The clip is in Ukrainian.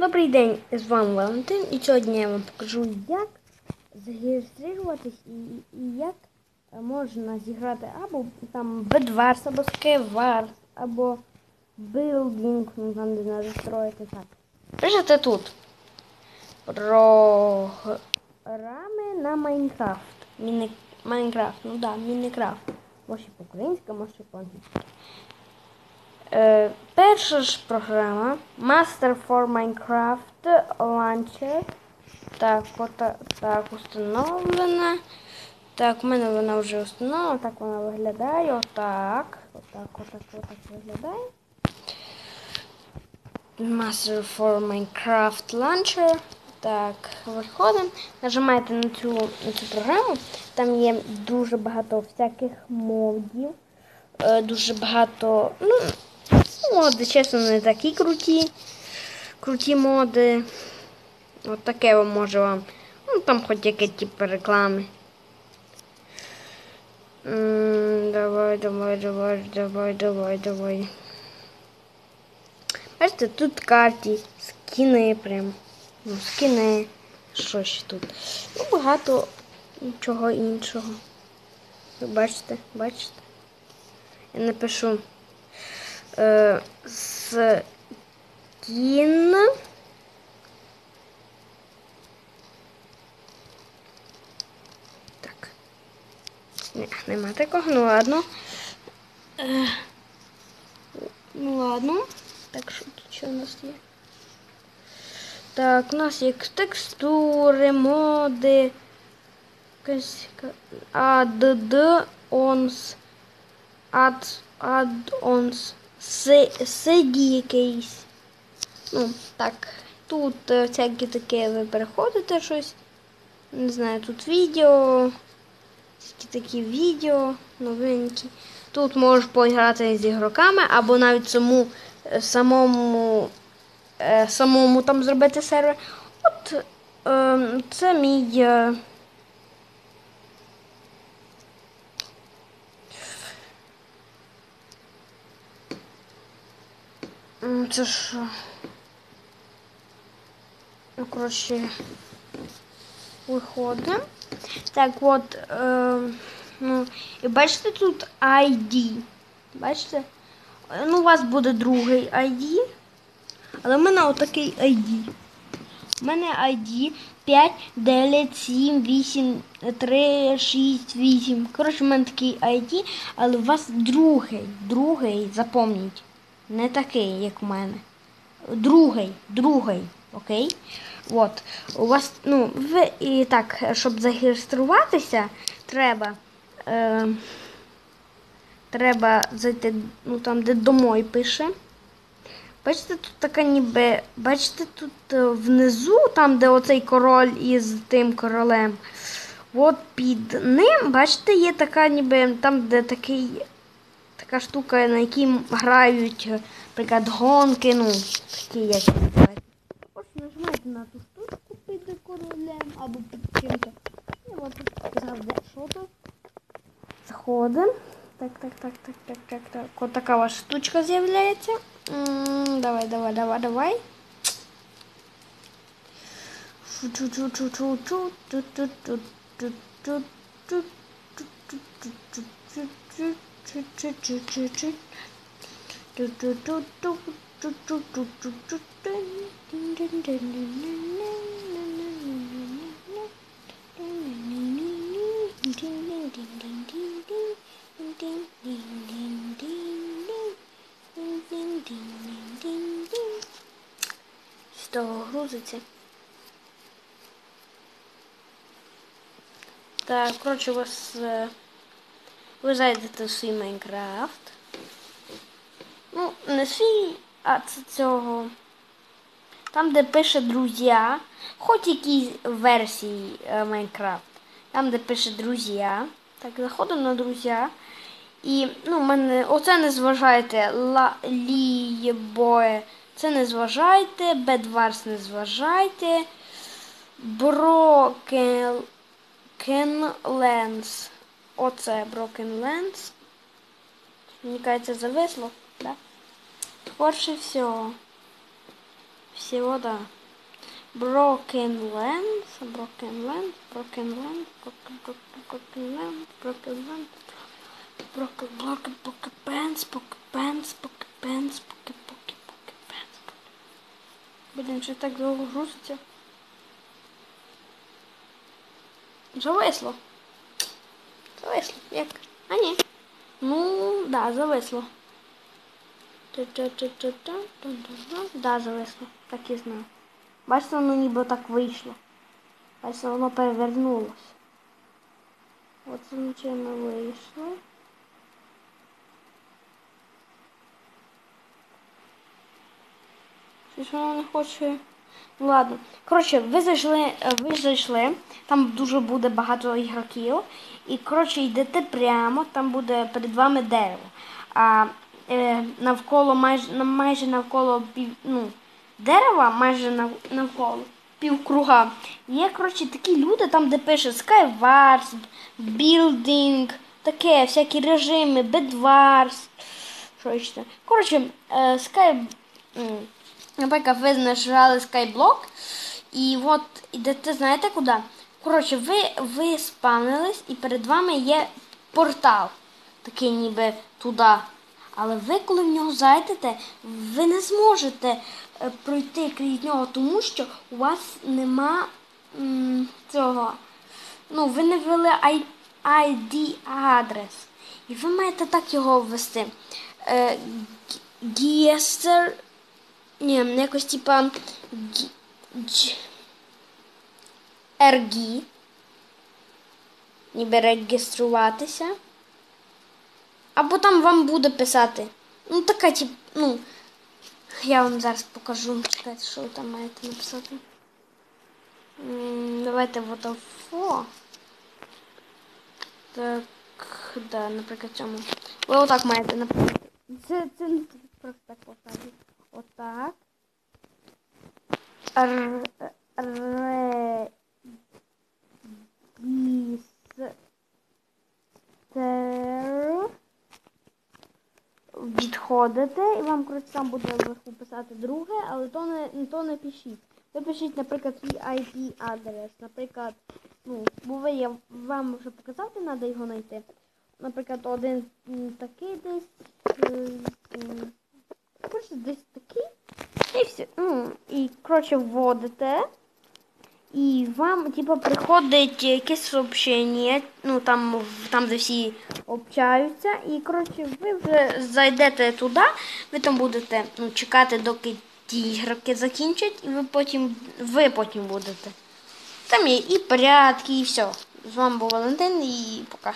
Добрий день, з вами Валентин, і сьогодні я вам покажу, як зареєструватись і, і як можна зіграти або там Bedwars, або Skywars, або Building, ну там де треба строїти так. Пишете тут програми на Майнкрафт. Майнкрафт, ну да, Мінекрафт. Може по-українськи, може по-англійськи. Е, перша ж програма Master for Minecraft Launcher. Так, ота, так, установлена. Так, у мене вона вже установлена. Так вона виглядає. Отак. Отак, отак, отак виглядає. Master for Minecraft Launcher. Так, виходимо. Нажимаєте на цю, на цю програму. Там є дуже багато всяких модів. Е, дуже багато. Ну, моди, чесно, не такі круті. Круті моди. От таке вам може вам. Ну, там хоч яке типу реклами. Давай, давай, давай, давай, давай, давай. Бачите, тут карті, скіни прям. Ну, скіни. Що ще тут? Ну, багато чого іншого. Ви бачите, бачите? Я напишу е, скін. Так. Ні, нема такого, ну ладно. Е, ну ладно. Так, що тут у нас є? Так, у нас є текстури, моди. якась ка- Add-ons. Add, add-ons. Седі якийсь. Ну, так. Тут е, всякі таке ви переходите щось. Не знаю, тут відео. Всякі такі відео новенькі. Тут можеш поіграти з ігроками, або навіть е, самому, е, самому там зробити сервер. От е, це мій. Це ж. е, Ну, коротше, виходимо. Так, от. Е, ну, і бачите тут ID. Бачите? Ну, у вас буде другий ID. Але в мене отакий ID. У мене ID 5, 9, 7, 8, 3, 6, 8. Коротше, в мене такий ID, але у вас другий, другий, запам'ятайте. Не такий, як у мене. Другий, другий, окей? От. У вас, ну, ви і так, щоб зареєструватися, треба. Е, треба зайти, ну там, де домой пише. Бачите, тут така ніби. Бачите, тут е, внизу, там, де оцей король із тим королем. От під ним, бачите, є така ніби там, де такий, така штука, на якій грають, е, наприклад, гонки, ну, такі як називають. Ось нажимаєте на ту штучку під королем або під чим-то. І от тут завжди що тут. Заходимо. Так, так, так, так, так, так, так. От така ваша штучка з'являється. М, Давай, давай, давай, давай. Що грузиться? Так, коротше, у вас е, ви зайдете в свій Майнкрафт. Ну, не свій, а це цього. Там, де пише друзі, хоч якісь версії е, Майнкрафт. Там, де пише друзі. Так, заходимо на друзі. І, ну, мене, оце не зважайте, лібое, це не зважайте, Bedwars не зважайте, Lens, оце Broken Lens. Мені кажеться, зависло, да? Перше всього. всего, да. Broken Land, Broken Land, Broken Land, Broken, Broken, Broken Land, Broken, Broken, Broken Pants, Broken Pants, Broken Pants, Broken, Broken, Broken Pants. Блін, що так довго грузиться? Зависло. Зависло, як? А ні. Ну, да, зависло. Да, зависло. Так і знав. Бачите, воно ніби так вийшло. Бачите, воно перевернулося. От звичайно вийшло. Щось воно не хоче. Ладно. Коротше, ви зайшли, ви зайшли, там дуже буде багато ігроків. І коротше йдете прямо, там буде перед вами дерево. А е, навколо майже майже навколо пів, ну, дерева, майже нав, навколо півкруга. Є, коротше, такі люди, там, де пише Skywars, Building, таке, всякі режими, Bedwars. Що ще? Коротше, е, Sky. Наприклад, ви нажали Skyblock, і от ідете, знаєте куди? Коротше, ви, ви спавнились, і перед вами є портал, такий ніби туди. Але ви, коли в нього зайдете, ви не зможете е, пройти крізь нього, тому що у вас нема м, цього. Ну, ви не ввели ID адрес. І ви маєте так його ввести. Е, Гієстер. Ні, якось типа гі- дж- RG. Ніби реєструватися. Або там вам буде писати. Ну, така, тип, ну. Я вам зараз покажу. Чекайте, що ви там маєте написати. Давайте Vodafone. Так, да, наприклад, цьому. Ви отак маєте написати. Це, це не просто так поставлю. Отак. Р... Ре... Відходите, і вам коротше там буде вверху писати друге, але то не, то не пишіть. Ви пишіть, наприклад, свій IP адрес. Наприклад, ну, я вам вже показати, треба його знайти. Наприклад, один такий десь. Коротше, десь такий. І все. Ну, і коротше вводите. І вам, типу, приходить якесь сообщення, ну там, там де всі общаються. І коротше, ви вже зайдете туди, ви там будете ну, чекати, доки ті ігроки закінчать, і ви потім, ви потім будете. Там є і порядки, і все. З вами був Валентин і пока.